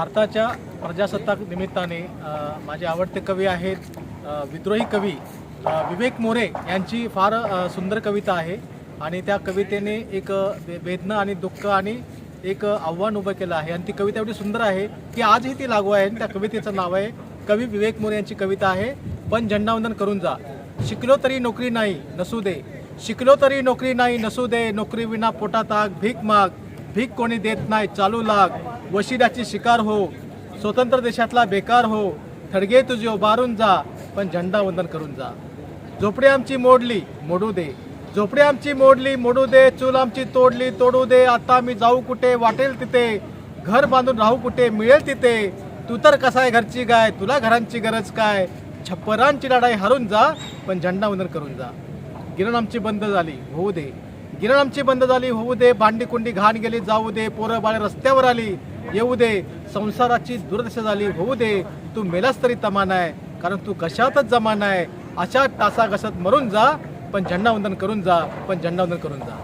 भारताच्या प्रजासत्ताक निमित्ताने माझे आवडते कवी आहेत विद्रोही कवी विवेक मोरे यांची फार सुंदर कविता आहे. आणि त्या कवितेने एक वेदना आणि दुःख आणि एक आव्हान उभं केलं आहे. आणि ती कविता एवढी सुंदर आहे की आजही ती लागू आहे आणि त्या कवितेचं नाव आहे कवी विवेक मोरे यांची कविता आहे पण झेंडावंदन करून जा. शिकलो तरी नोकरी नाही नसू दे. शिकलो तरी नोकरी नाही नसू दे. नोकरी विना पोटात आग भीक माग. भीक कोणी देत नाही चालू लाग. वशिल्याची शिकार हो स्वतंत्र देशातला बेकार हो थडगे तुझे उभारून जा पण झंडा वंदन करून जा. झोपडी आमची मोडली मोडू दे. झोपडी आमची मोडली मोडू दे. चूल आमची तोडली तोडू दे. आता मी जाऊ कुठे वाटेल तिथे. घर बांधून राहू कुठे मिळेल तिथे. तू तर कसा आहे घरची गाय तुला घरांची गरज काय? छप्परांची लढाई हरून जा पण झंडा वंदन करून जा. गिरण आमची बंद झाली होऊ दे. गिरण आमची बंद झाली होऊ दे. भांडी कुंडी घाण गेली जाऊ दे. पोरं बाळे रस्त्यावर आली येऊ दे. संसाराची दुर्दशा झाली होऊ दे. तू मेलास तरी तमान आहे. कारण तू कशातच जमान आहे. अशा टासा घसत मरून जा पण झेंडावंदन करून जा पण झेंडावंदन करून जा.